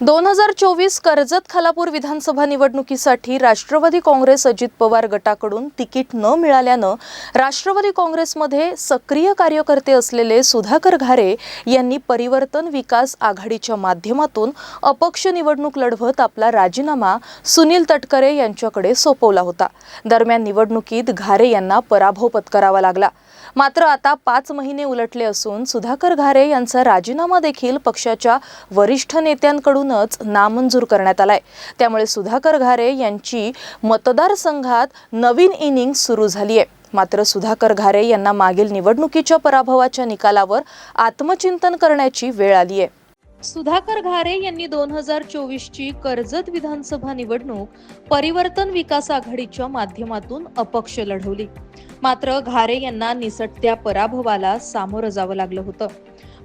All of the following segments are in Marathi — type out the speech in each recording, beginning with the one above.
दोन हजार चोवीस कर्जत खालापूर विधानसभा निवडणुकीसाठी राष्ट्रवादी काँग्रेस अजित पवार गटाकडून तिकीट न मिळाल्यानं राष्ट्रवादी काँग्रेसमध्ये सक्रिय कार्यकर्ते असलेले सुधाकर घारे यांनी परिवर्तन विकास आघाडीच्या माध्यमातून अपक्ष निवडणूक लढवत आपला राजीनामा सुनील तटकरे यांच्याकडे सोपवला होता. दरम्यान निवडणुकीत घारे यांना पराभव पत्करावा लागला. मात्र आता पाच महिने उलटले असून सुधाकर घारे यांचा राजीनामा देखील पक्षाच्या वरिष्ठ नेत्यांकडूनच नामंजूर करण्यात आलाय. त्यामुळे सुधाकर घारे यांची मतदारसंघात नवीन इनिंग सुरू झाली आहे मात्र सुधाकर घारे यांना मागील निवडणुकीच्या पराभवाच्या निकालावर आत्मचिंतन करण्याची वेळ आली आहे सुधाकर घारे यांनी दोन हजार चोवीसची कर्जत विधानसभा निवडणूक परिवर्तन विकास आघाडीच्या माध्यमातून अपक्ष लढवली. मात्र घारे यांना निसटत्या पराभवाला सामोरं जावं लागलं होतं.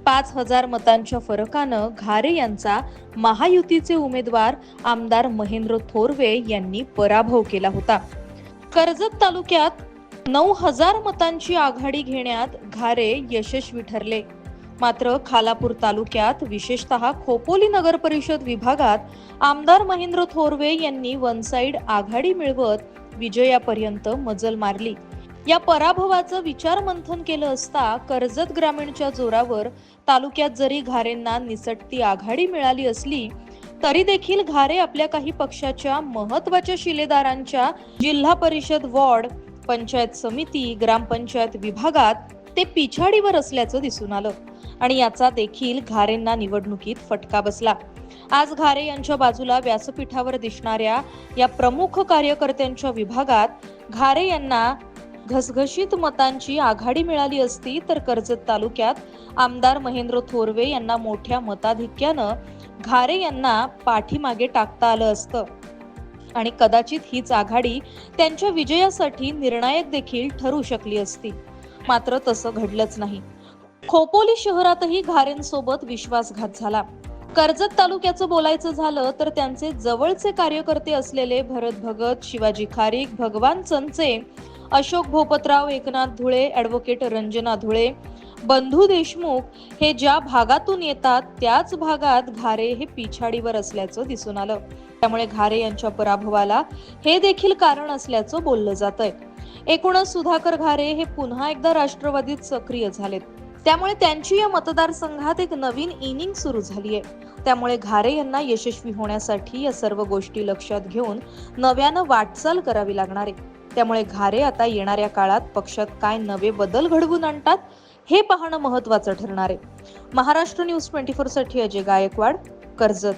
पाच हजार मतांच्या फरकानं घारे यांचा महायुतीचे उमेदवार आमदार महेंद्र थोरवे यांनी पराभव केला होता. कर्जत तालुक्यात नऊ हजार मतांची आघाडी घेण्यात घारे यशस्वी ठरले. मात्र खालापूर तालुक्यात विशेषतः खोपोली नगर परिषद विभागात आमदार महेंद्र थोरवे यांनी वन साइड आघाडी मिळवत विजयापर्यंत मजल मारली. या पराभवाचं विचार मंथन केलं असता कर्जत ग्रामीणच्या जोरावर तालुक्यात जरी घारेंना निसटती आघाडी मिळाली असली तरी देखील घारे आपल्या काही पक्षाच्या महत्त्वाच्या शिलेदारांच्या जिल्हा परिषद वॉर्ड पंचायत समिती ग्रामपंचायत विभागात ते पिछाडीवर असल्याचं दिसून आलं. आणि याचा देखील घारेंना निवडणुकीत फटका बसला. आज घारे यांच्या बाजूला व्यासपीठावर दिसणाऱ्या या प्रमुख कार्यकर्त्यांच्या विभागात घारे यांना घसघशीत मतांची आघाडी मिळाली असती तर कर्जत तालुक्यात आमदार महेंद्र थोरवे यांना मोठ्या मताधिक्यानं घारे यांना पाठीमागे टाकता आलं असतं. आणि कदाचित हीच आघाडी त्यांच्या विजयासाठी निर्णायक देखील ठरू शकली असती. मात्र तसं घडलंच नाही. खोपोली शहरातही घारेंसोबत विश्वासघात झाला. कर्जत तालुक्याचं बोलायचं झालं तर त्यांचे जवळचे कार्यकर्ते असलेले भरत भगत शिवाजी खारीक भगवान चंचे अशोक भोपतराव एकनाथ धुळे ॲडव्होकेट रंजना धुळे बंधू देशमुख हे ज्या भागातून येतात त्याच भागात घारे हे पिछाडीवर असल्याचं दिसून आलं. त्यामुळे घारे यांच्या पराभवाला हे देखील कारण असल्याचं बोललं जात आहे एकूणच सुधाकर घारे हे पुन्हा एकदा राष्ट्रवादीत सक्रिय झालेत. त्यामुळे त्यांची या मतदारसंघात एक नवीन इनिंग सुरू झाली आहे त्यामुळे घारे यांना यशस्वी होण्यासाठी या सर्व गोष्टी लक्षात घेऊन नव्यानं वाटचाल करावी लागणार आहे. त्यामुळे घारे आता येणाऱ्या काळात पक्षात काय नवे बदल घडवून आणतात हे पाहणं महत्वाचं ठरणार आहे. महाराष्ट्र न्यूज ट्वेंटी फोरसाठी अजय गायकवाड कर्जत.